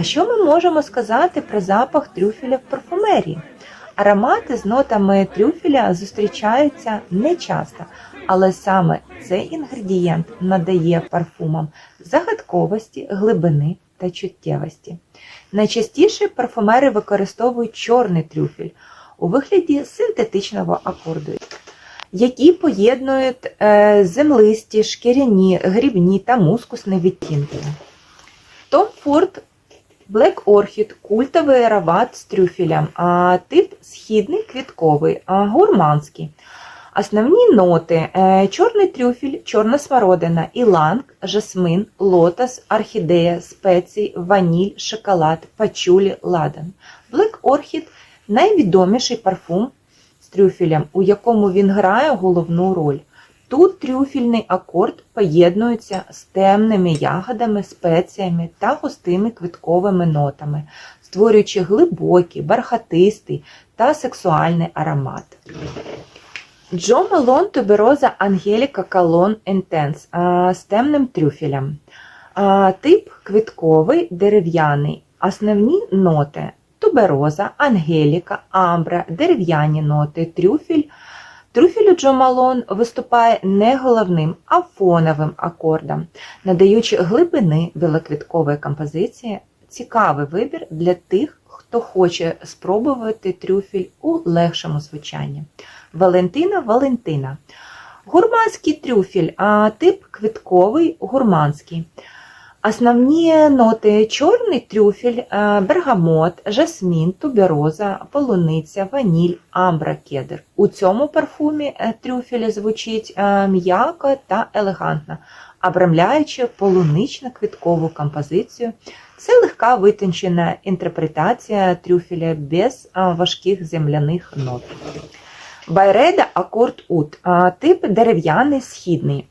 А що ми можемо сказати про запах трюфеля в парфумерії? Аромати з нотами трюфеля зустрічаються не часто, але саме цей інгредієнт надає парфумам загадковості, глибини та чуттєвості. Найчастіше парфумери використовують чорний трюфель у вигляді синтетичного акорду, які поєднують е, землисті, шкіряні, грібні та мускусні відтінки. Том Форд Orchid – культовий аромат з трюфелем, а тип східний квітковий, а гурманський. Основні ноти е, чорний трюфель, чорна смородина, іланг, жасмин, лотос, орхідея, спеції, ваніль, шоколад, пачулі, ладан. Orchid – найвідоміший парфум з трюфелем, у якому він грає головну роль. Тут трюфельний акорд поєднується з темними ягодами, спеціями та густими квітковими нотами, створюючи глибокий, бархатистий та сексуальний аромат. Джо Мелон тубероза Ангеліка Колон Інтенс з темним трюфелем. А, Тип квітковий дерев'яний. Основні ноти тубероза, ангеліка, амбра, дерев'яні ноти, трюфель. Трюфель у Джо Малон виступає не головним, а фоновим акордом, надаючи глибини білоквіткової композиції. Цікавий вибір для тих, хто хоче спробувати трюфель у легшому звучанні. Валентина Валентина. Гурманський трюфель, а тип квітковий гурманський. Основні ноти чорний трюфель, е, бергамот, жасмін, тубероза, полуниця, ваніль, амбра, кедр. У цьому парфумі е, трюфель звучить е, м'яко та елегантно, обрамляючи полунично-квіткову композицію. Це легка витончена інтерпретація трюфеля без важких земляних нот. Байреда акорд ут, тип дерев'яний східний.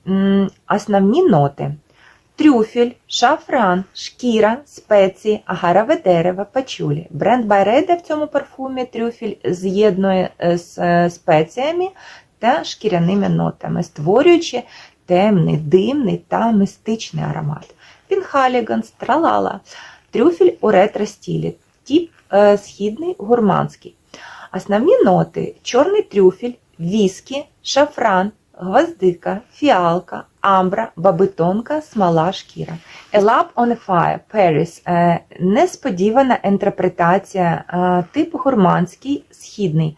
Основні ноти трюфель, шафран, шкіра, спеції, агарове дерево, пачулі. Бренд Байреда в цьому парфумі трюфель з'єднує е, з е, спеціями та шкіряними нотами, створюючи темний, димний та містичний аромат. Пінхаліганс, тралала, трюфель у ретро-стілі, тип е, східний гурманський. Основні ноти чорний трюфель, віскі, шафран, гвоздика, фіалка, амбра, бабитонка, смола, шкіра. A Lab on a Fire, Paris. Е, Несподівана інтерпретація е, типу гурманський, східний.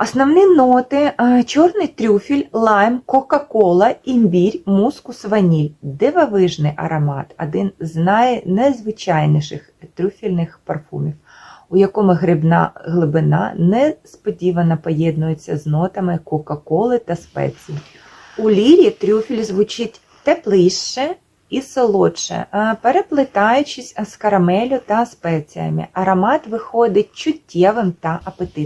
Основні ноти е, чорний трюфель, лайм, кока-кола, імбірь, мускус, ваніль. Дивовижний аромат, один з найнезвичайніших трюфельних парфумів, у якому грибна глибина несподівано поєднується з нотами кока-коли та спецій. У лірі трюфель звучить тепліше і солодше, е, переплетаючись з карамелю та спеціями. Аромат виходить чуттєвим та апетитним.